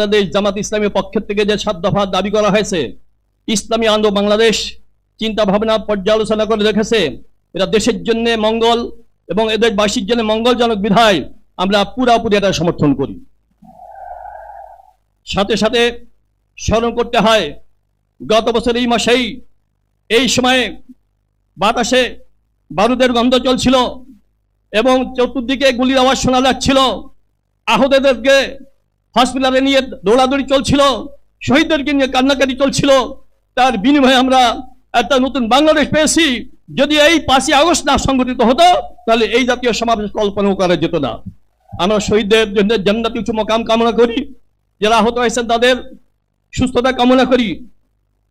বাংলাদেশ জামাত ইসলামের পক্ষের থেকে যে সাত দফা দাবি করা হয়েছে, ইসলামী আন্দোলন বাংলাদেশ চিন্তা ভাবনা পর্যালোচনা করে রেখেছে। এটা দেশের জন্য মঙ্গল এবং এদের বাসীর জন্য মঙ্গলজনক বিধায় আমরা পুরাপুরি এটা সমর্থন করি। সাথে সাথে স্মরণ করতে হয়, গত বছর এই মাসেই, এই সময়ে বাতাসে বারুদের গন্ধ চলছিল এবং চতুর্দিকে গুলির আওয়াজ শোনা যাচ্ছিল। আহতদেরকে হসপিটালে নিয়ে দৌড়াদৌড়ি চলছিল, শহীদদেরকে নিয়ে কান্নাকাটি চলছিল। তার বিনিময়ে আমরা একটা নতুন বাংলাদেশ পেয়েছি। যদি এই পাঁচই আগস্ট না সংঘটিত হতো, তাহলে এই জাতীয় সমাবেশ কল্পনাও করা যেত না। আমরা শহীদদের জন্য জান্নাতি উচ্চ মকাম কামনা করি। যারা আহত হয়েছেন তাদের সুস্থতা কামনা করি।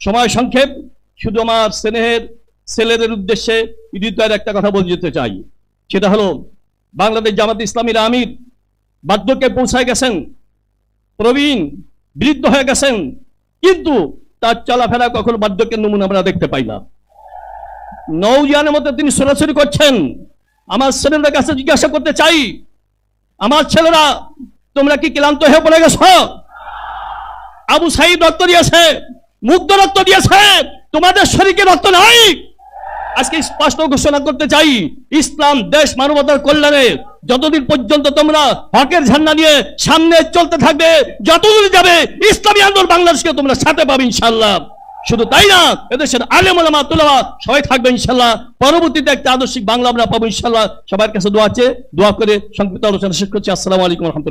সময় সংক্ষেপ, শুধু আমার স্নেহের, ছেলেদের উদ্দেশ্যে হৃদয়ের একটা কথা বলে যেতে চাই। সেটা হলো, বাংলাদেশ জামাত ইসলামীর আমির বার্ধক্যে পৌঁছায় গেছেন। প্রবীণ, বৃদ্ধ হয়ে গেছেন, কিন্তু তার চলাফেরা কখনো বার্ধক্যের নমুনা আমরা দেখতে পাই না। নৌজানের মধ্যে তিনি সরাসরি করছেন। আমার ছেলেদের কাছে জিজ্ঞাসা করতে চাই, আমার ছেলেরা, তোমরা কি ক্লান্ত হয়ে পড়ে গেছ? আবু সাহিব রক্ত দিয়েছে মুগ্ধ রক্ত দিয়েছে, তোমাদের শরীরে রক্ত নাই। আজকে স্পষ্ট ঘোষণা করতে চাই, ইসলাম, দেশ, মানবতার কল্যাণে যতদিন পর্যন্ত তোমরা হকের ঝান্ডা নিয়ে সামনে চলতে থাকবে, যতদূর যাবে ইসলামী আন্দোলন বাংলাদেশকে তোমরা সাথে পাবে ইনশাল্লাহ শুধু তাই না, এদেশের আলেম ওলামা তুলামা সবাই থাকবে ইনশাল্লাহ পরবর্তীতে একটা আদর্শিক বাংলা আমরা পাবো ইনশাল্লাহ সবার কাছে দোয়া আছে দোয়া করে সংক্ষিপ্ত আলোচনা শেষ করছি। আসসালামু আলাইকুম রহমতুল্লাহ।